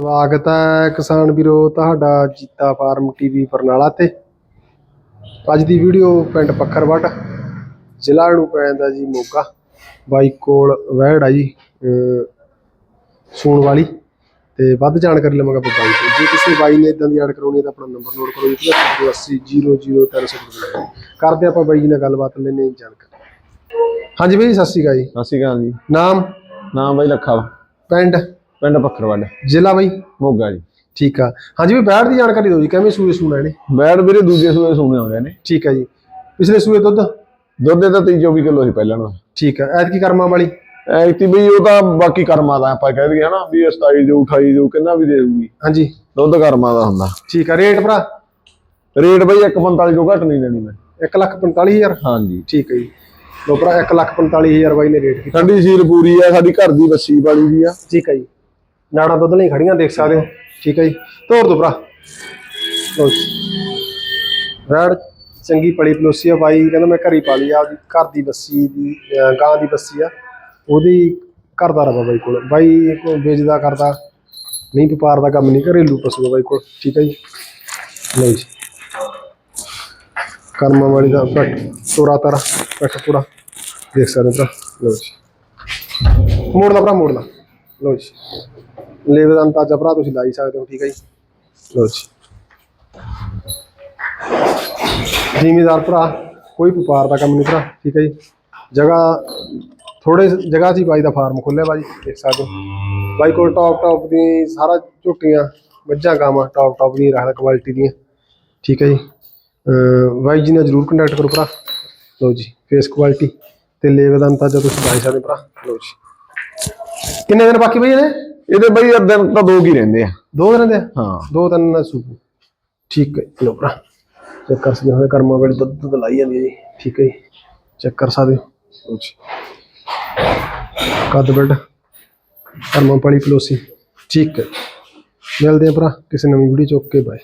ਸਵਾਗਤ ਹੈ ਕਿਸਾਨ ਵੀਰੋ ਤੁਹਾਡਾ ਜੀਤਾ ਫਾਰਮ ਟੀਵੀ ਬਰਨਾਲਾ ਤੇ। ਅੱਜ ਦੀ ਵੀਡੀਓ ਪਿੰਡ ਪੱਖਰਵਟ ਜ਼ਿਲ੍ਹਾ ਨੂੰ ਪੈਂਦਾ ਜੀ ਮੋਗਾ ਬਾਈ ਕੋਲ ਵਹਿੜ ਆ ਜੀ ਸੂਣ ਵਾਲੀ। ਤੇ ਵੱਧ ਜਾਣਕਾਰੀ ਲਵਾਂਗਾ ਬਾਈ ਤੋਂ। ਜੇ ਕਿਸੇ ਬਾਈ ਨੇ ਇਦਾਂ ਦੀ ਐਡ ਕਰਾਉਣੀ ਹੈ ਤਾਂ ਆਪਣਾ ਨੰਬਰ ਨੋਟ ਕਰੋ ਜੀ 80000370 ਕਰਦੇ ਆਪਾਂ ਬਾਈ ਜੀ ਨਾਲ ਗੱਲਬਾਤ ਲੈਣੇ ਜਾਣਕਾਰੀ। ਹਾਂਜੀ ਬਾਈ ਜੀ, ਸਤਿ ਸ਼੍ਰੀ ਅਕਾਲ ਜੀ। ਸਤਿ ਸ਼੍ਰੀ ਅਕਾਲ ਜੀ। ਨਾਮ? ਨਾਮ ਬਾਈ ਲੱਖਾ ਪਿੰਡ? ਪਿੰਡ ਪੱਖਰਵਾੜ ਜ਼ਿਲ੍ਹਾ ਬਾਈ? ਮੋਗਾ ਜੀ। ਠੀਕ ਆ। ਹਾਂਜੀ ਵੀ ਬੈੜ ਦੀ ਜਾਣਕਾਰੀ ਦਿਓ ਜੀ ਕਿਵੇਂ ਸੂਏ ਸੂਣਾ ਇਹਨੇ? ਬੈੜ ਵੀਰੇ ਦੂਜੇ ਸੂਏ ਸੂਣੇ ਆਉਂਦੇ ਨੇ। ਠੀਕ ਹੈ ਜੀ। ਪਿਛਲੇ ਸੂਏ ਦੁੱਧ? ਦੁੱਧ ਦੇ ਤਾਂ 23 24 ਕਿਲੋ ਸੀ ਪਹਿਲਾਂ ਨੂੰ ਠੀਕ ਹੈ ਐਤਕੀ ਕਰਮਾਂ ਵਾਲੀ? ਐਕਟੀ ਬਈ ਉਹ ਤਾਂ ਬਾਕੀ ਕਰਮਾਂ ਦਾ ਆਪਾਂ ਕਹਿ ਦਈਏ ਹਨਾ ਵੀ ਇਹ 27 ਜੋ 28 ਜੋ ਕਿੰਨਾ ਵੀ ਦੇ ਦੂਗੀ ਹਾਂਜੀ। ਦੁੱਧ ਕਰਮਾਂ ਦਾ ਹੁੰਦਾ। ਠੀਕ ਆ। ਰੇਟ ਭਰਾ? ਰੇਟ ਬਈ 145 ਤੋਂ ਘੱਟ ਨਹੀਂ ਦੇਣੀ ਮੈਂ। 145000 ਹਾਂਜੀ। ਠੀਕ ਹੈ ਜੀ। ਲੋ ਭਰਾ 145000 ਬਾਈ ਨੇ ਰੇਟ ਕੀਤਾ। ਠੰਡੀ ਸੀਲ ਪੂਰੀ ਆ ਸਾਡੀ ਘਰ ਦੀ ਬੱਸੀ ਵਾਲੀ ਦੀ ਆ। ਠੀਕ ਹੈ ਜੀ। ਨਾੜਾ ਦੁੱਧ ਲਈ ਖੜੀਆਂ, ਦੇਖ ਸਕਦੇ ਹੋ। ਠੀਕ ਹੈ ਜੀ। ਤੋੜ ਦੋ ਭਰਾ। ਲਓ ਰੜ, ਚੰਗੀ ਪਲੀ ਪਲੋਸੀ ਆ ਬਾਈ। ਕਹਿੰਦਾ ਮੈਂ ਘਰੀ ਪਾ ਲਈ ਆ, ਆਪਦੀ ਘਰ ਦੀ ਬੱਸੀ ਦੀ ਗਾਂ ਦੀ ਬੱਸੀ ਆ। ਉਹਦੀ ਘਰ ਦਾ ਰਵਾ ਬਾਈ ਕੋਲ। ਬਾਈ ਕੋ ਵੇਚਦਾ, ਕਰਦਾ। ਨਹੀਂ, ਵਪਾਰ ਦਾ ਕੰਮ ਨਹੀਂ, ਘਰੇਲੂ ਪਸ਼ੂ ਆ ਬਾਈ ਕੋਲ। ਠੀਕ ਹੈ ਜੀ। ਲਓ ਜੀ। ਕਰਮਾਂ ਵਾਲੀ ਦਾ ਪੱਟ, ਤੋਰਾ ਤਾਰਾ, ਪੱਟ ਪੂਰਾ। ਦੇਖ ਸਕਦੇ ਹੋ ਭਰਾ। ਲਓ ਜੀ। ਮੋੜਦਾ ਭਰਾ, ਮੋੜਦਾ। ਲਾ ਲਓ ਜੀ। ਲੇਵੇ ਦਾ ਅੰਦਾਜ਼ਾ ਭਰਾ ਤੁਸੀਂ ਲਾਈ ਸਕਦੇ ਹੋ, ਠੀਕ ਹੈ ਜੀ। ਲੋ ਜੀ। ਜ਼ਿਮੀਦਾਰ ਭਰਾ, ਕੋਈ ਵਪਾਰ ਦਾ ਕੰਮ ਨਹੀਂ ਭਰਾ, ਠੀਕ ਹੈ ਜੀ। ਜਗ੍ਹਾ ਥੋੜੇ ਜਗ੍ਹਾ 'ਚ ਹੀ ਬਾਈ ਦਾ ਫਾਰਮ ਖੋਲਿਆ ਬਾਈ, ਦੇਖ ਸਕਦੇ ਹੋ। ਬਾਈ ਕੋਲ ਟੌਪ ਟੌਪ ਦੀ ਸਾਰਾ ਝੋਟੀਆਂ, ਮੱਝਾਂ, ਗਾਵਾਂ ਟੌਪ ਟੌਪ ਦੀਆਂ ਰੱਖਦਾ ਕੁਆਲਿਟੀ ਦੀਆਂ, ਠੀਕ ਹੈ ਜੀ। ਬਾਈ ਜੀ ਨਾਲ ਜਰੂਰ ਕੰਟੈਕਟ ਕਰੋ ਭਰਾ। ਲਓ ਜੀ ਫੇਸ ਕੁਆਲਿਟੀ ਤੇ ਲੇਵੇ ਦਾ ਅੰਦਾਜ਼ਾ ਤੁਸੀਂ ਲਾਈ ਸਕਦੇ ਹੋ ਭਰਾ। ਲੋ ਜੀ। ਕਿੰਨੇ ਦਿਨ ਬਾਕੀ ਬਈ ਇਹਦੇ? ਇਹਦੇ ਬਈ ਦਿਨ ਤਾਂ ਦੋ ਕੀ ਰਹਿੰਦੇ ਆ। ਦੋ ਦਿਨ ਦੇ ਆ? ਹਾਂ। ਦੋ ਤਿੰਨ ਨਾਲ ਸੂਪੂ। ਠੀਕ ਹੈ ਲੋ ਭਰਾ ਚੈੱਕ ਕਰ ਸਕਦੇ ਹੋ ਕਰਮਾਂ ਵੇਲੇ ਦੁੱਧ ਦੁੱਧ ਲਾਈ ਜਾਂਦੀ ਹੈ ਜੀ। ਠੀਕ ਹੈ ਜੀ ਚੈੱਕ ਕਰ ਸਕਦੇ ਹੋ। ਕੱਦ ਬੈਡ ਕਰਮਾਂ ਪਾਲੀ ਪਲੋਸੀ। ਠੀਕ ਹੈ। ਮਿਲਦੇ ਆ ਭਰਾ ਕਿਸੇ ਨਵੀਂ ਵੀਡੀਓ ਚੁੱਕ ਕੇ ਬਾਏ